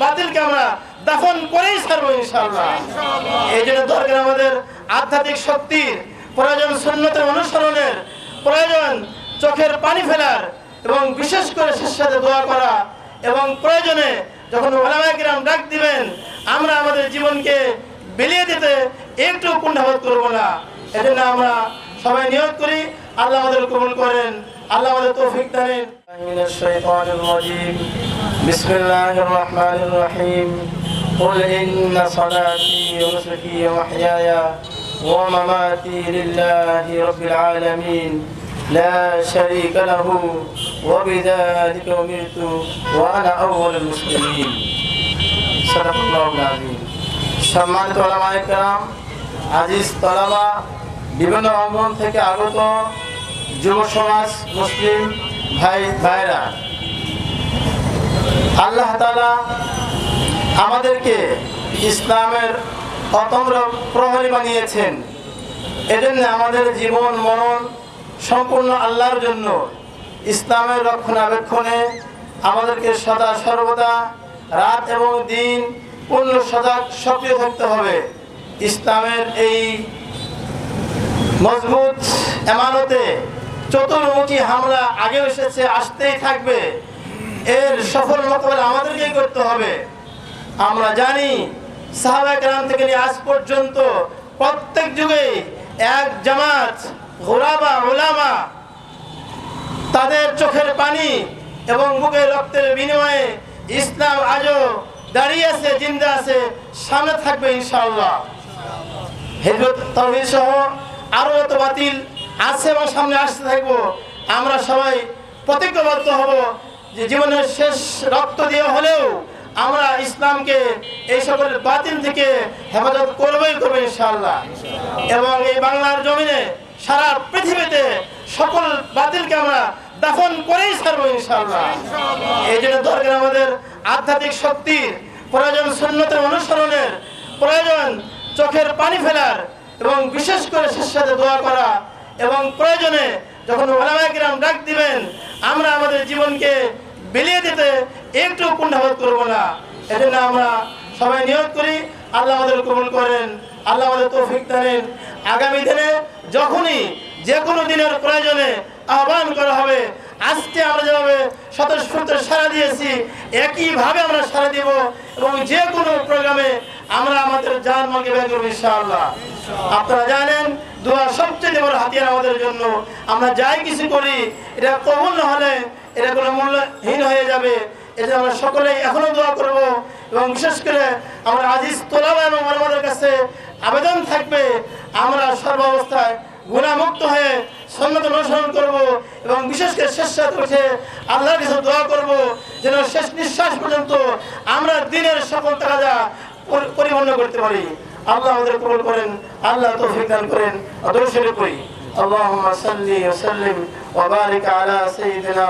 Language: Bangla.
বাতিলকে আমরা দাফন করেই ছাড়বো ইনশাআল্লাহ। এই জন্য দরকার আমাদের আধ্যাত্মিক শক্তির প্রয়োজন সুন্নতের অনুসরণের প্রয়োজন চোখের পানি ফেলার এবং বিশেষ করে শিষ্যদের দোয়া করা এবং প্রয়োজনে যখন ওলামাইকরাম ডাক দিবেন আমরা আমাদের জীবনকে বিলিয়ে দিতে একটু কুণ্ঠাবোধ করব না। এজন্য আমরা সবাই নিয়োগ করি। আল্লাহ আমাদের কবুল করেন। আল্লাহ আমাদের তৌফিক দানেন بسم الله الرحمن الرحيم قل إن صلاتي ونسكي ومحياي ومماتي لله رب العالمين لا شريك له وبذلك أمرت وأنا أول المسلمين صدق الله العظيم সম্মানিত ওলামায়ে কেরাম আজিজ তলাবা বিভিন্ন অঙ্গন থেকে আগত যুব সমাজ মুসলিম ভাই ভাইরা আল্লাহ আমাদেরকে ইসলামের অতন্ত্র প্রহরী বানিয়েছেন। এজন্য আমাদের জীবন, মরণ সম্পূর্ণ আল্লাহর জন্য। ইসলামের রক্ষণাবেক্ষণে আমাদেরকে সদা সর্বদা রাত এবং দিন পূর্ণ সদা সক্রিয় থাকতে হবে। ইসলামের এই মজবুত এমানতে চতুর্মুখী হামলা আগে এসেছে, আসতেই থাকবে। এর সফল মোকাবেলা আমাদেরকেই করতে হবে। আমরা জানি সাহাবা গ্রাম থেকে নিয়ে আজ পর্যন্ত প্রত্যেক যুগে এক জামাত ঘোরাবা ওলামা তাদের চোখের পানি এবং বুকের রক্তের বিনিময়ে ইসলাম আজও দাঁড়িয়ে আছে, জিন্দা আছে, সামনে থাকবে ইনশাআল্লাহ। হেজরত তহিদ সহ আরও এত বাতিল আছে এবং সামনে আসতে থাকব, আমরা সবাই প্রতিজ্ঞাবদ্ধ হব। যে জীবনের শেষ রক্ত দিয়ে হলেও আমরা ইসলামকে এই সকল বাতিল থেকে হেফাজত করবই করব ইনশাল্লাহ এবং এই বাংলার জমিনে সারা পৃথিবীতে সকল বাতিলকে আমরা দাফন করেই ছাড়বো ইনশাল্লাহ এই জন্য দরকার আমাদের আধ্যাত্মিক শক্তির প্রয়োজন সুন্নতের অনুসরণের প্রয়োজন চোখের পানি ফেলার এবং বিশেষ করে শেষ সাথে দোয়া করা এবং প্রয়োজনে যখন ওলামাইকিরাম ডাক দিবেন আমরা আমাদের জীবনকে বিলিয়ে দিতে একটু কুণ্ঠাবোধ করব না। এজন্য আমরা সবাই নিয়োগ করি। আল্লাহ আমাদের কবুল করেন। আল্লাহ আমাদের তৌফিক দেন আগামী দিনে যখনই যে কোনো দিনের প্রয়োজনে আহ্বান করা হবে, আজকে আমরা যেভাবে স্বতঃস্ফূর্ত সারা দিয়েছি, একইভাবে আমরা সারা দিব এবং যে কোনো প্রোগ্রামে আমরা আমাদের জান মাকে ব্যয় করব ইনশাআল্লাহ। আপনারা জানেন দোয়া সবচেয়ে বড় হাতিয়ার আমাদের জন্য। আমরা যাই কিছু করি, এটা কবল না হলে এটা কোনো মূল্যহীন হয়ে যাবে। এটা আমরা সকলেই এখনও দোয়া করব এবং বিশেষ করে আমরা আজিজ তোলাবা এবং আমাদের কাছে আবেদন থাকবে, আমরা সর্বাবস্থায় গুণামুক্ত হয়ে সন্ন্যত অনুসরণ করব এবং বিশেষ করে শেষ উঠে আল্লাহর কাছে দোয়া করব যেন শেষ নিঃশ্বাস পর্যন্ত আমরা দিনের সকল তাজা পরিপূর্ণ করতে পারি। আল্লাহ আমাদের কবুল করেন আল্লাহ তৌফিক দান করেন আদর্শের করি اللهم صل وسلم وبارك على سيدنا